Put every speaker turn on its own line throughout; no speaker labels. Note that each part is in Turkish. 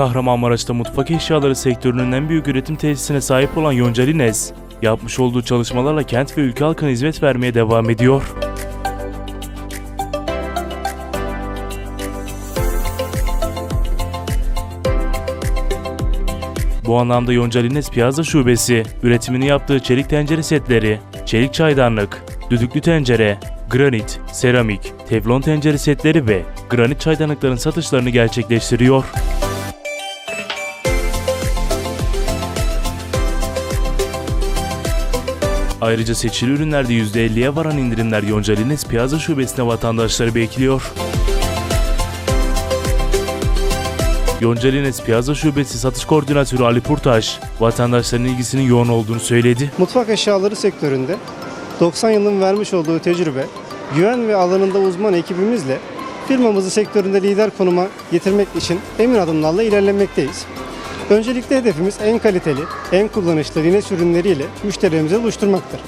Kahramanmaraş'ta mutfak eşyaları sektörünün en büyük üretim tesisine sahip olan Yoncalines, yapmış olduğu çalışmalarla kent ve ülke halkına hizmet vermeye devam ediyor. Bu anlamda Yoncalines Piazza Şubesi, üretimini yaptığı çelik tencere setleri, çelik çaydanlık, düdüklü tencere, granit, seramik, teflon tencere setleri ve granit çaydanlıkların satışlarını gerçekleştiriyor. Ayrıca seçili ürünlerde %50'ye varan indirimler Yoncalines Piazza Şubesi'ne vatandaşları bekliyor. Yoncalines Piazza Şubesi Satış Koordinatörü Ali Purtaş, vatandaşların ilgisinin yoğun olduğunu söyledi.
Mutfak eşyaları sektöründe 90 yılın vermiş olduğu tecrübe, güven ve alanında uzman ekibimizle firmamızı sektöründe lider konuma getirmek için emin adımlarla ilerlemekteyiz. Öncelikle hedefimiz en kaliteli, en kullanışlı Rines ürünleriyle müşterilerimize buluşturmaktır.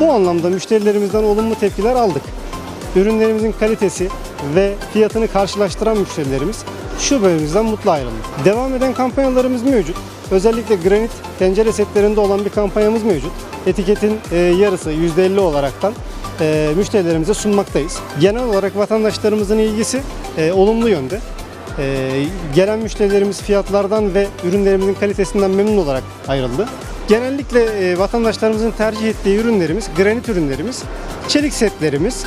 Bu anlamda müşterilerimizden olumlu tepkiler aldık. Ürünlerimizin kalitesi ve fiyatını karşılaştıran müşterilerimiz şubemizden mutlu ayrıldı. Devam eden kampanyalarımız mevcut. Özellikle granit tencere setlerinde olan bir kampanyamız mevcut. Etiketin e, yarısı %50 olaraktan e, müşterilerimize sunmaktayız. Genel olarak vatandaşlarımızın ilgisi e, olumlu yönde. E, gelen müşterilerimiz fiyatlardan ve ürünlerimizin kalitesinden memnun olarak ayrıldı. Genellikle e, vatandaşlarımızın tercih ettiği ürünlerimiz, granit ürünlerimiz, çelik setlerimiz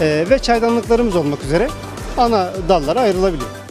e, ve çaydanlıklarımız olmak üzere ana dallara ayrılabiliyor.